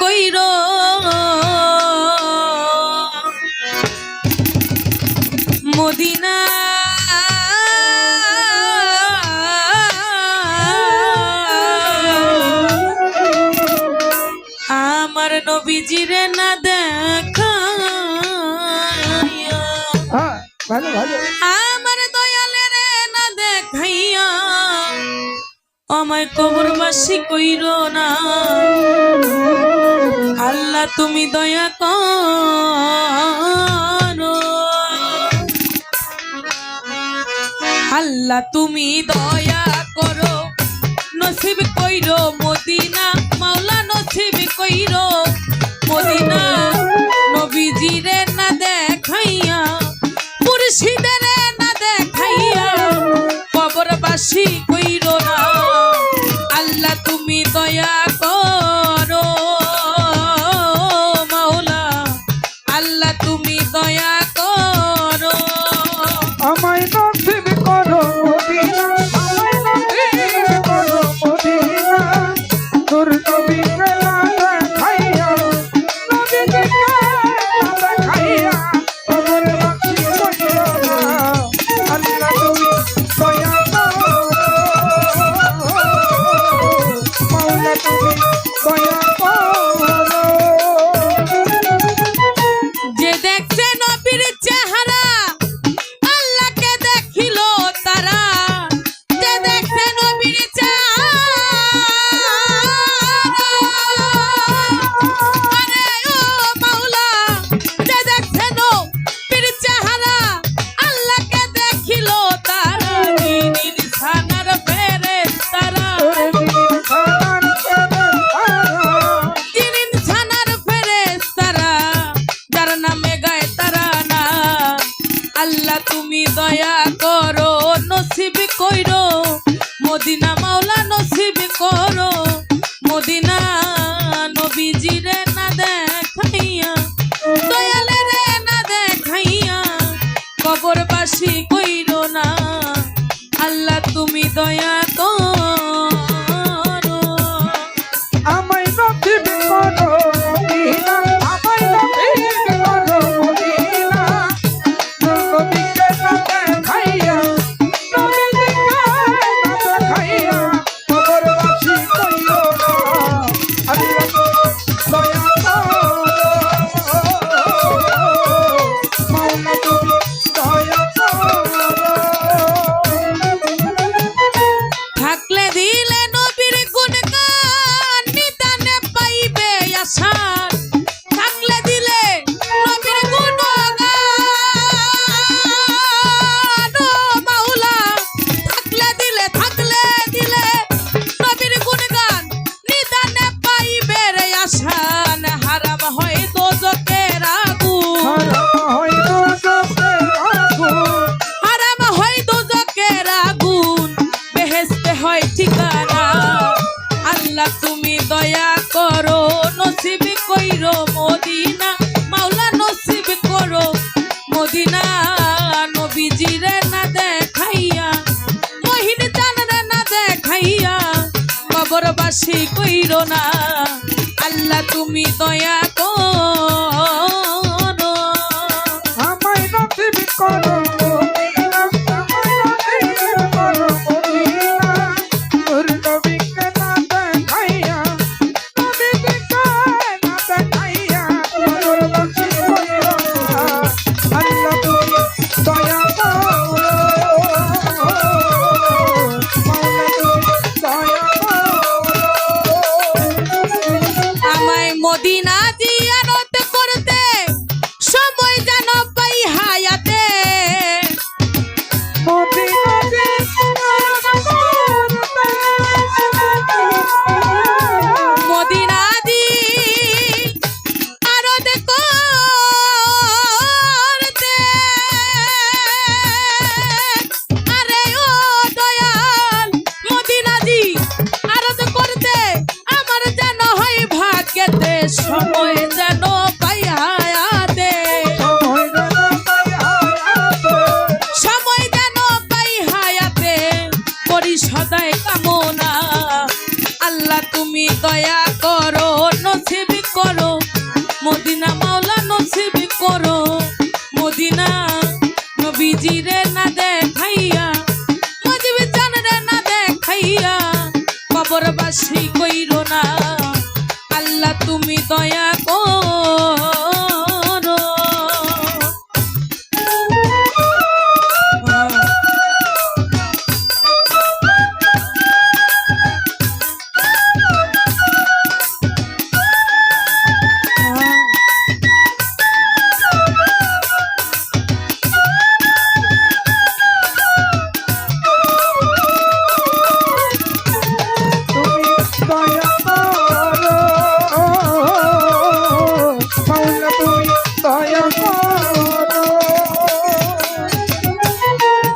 কইর? মদিনা আমার নবীজিরে না দেখা হ্যাঁ, আমার দয়ালের না দেখাইয়া। আমায় কবরবাসী কইর না। তুমি দয়া করো। আল্লাহ তুমি দয়া করো। নসিব কইরো মদিনা নবী doy a হয় ঠিকানা। আল্লাহ তুমি দয়া করো, নসিব কইরো মদিনা। মাওলা নসিব করো মদিনা, নবীজিরে না দেখাইয়া, মহিন জানরে না দেখাইয়া কবরবাসী কইরো না। আল্লাহ তুমি দয়া করো। আমায় নসিব করো। তুমি দয়া করো, নসিব করো। মদিনা মাওলা, নসিব করো। মদিনা নবীজি রে না দেখাইয়া, মজিবি জান রে না দেখাইয়া, কবরবাসী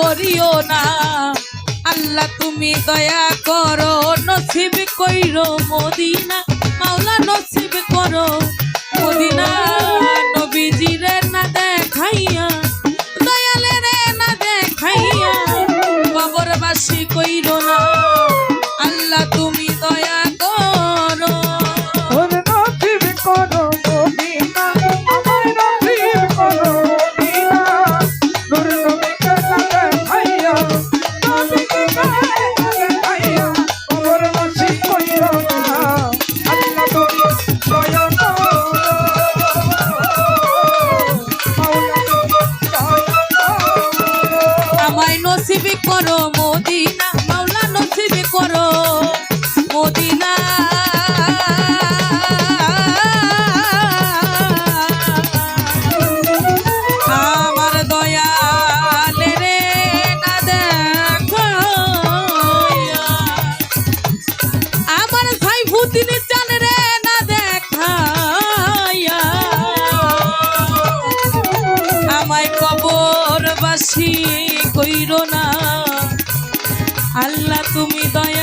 করিও না। আল্লাহ তুমি দয়া করো নসিব কইরো মদিনা। মাওলা নসিব করো মদিনা। আমায় কবরবাসী কইরো না। আল্লাহ তুমি দয়া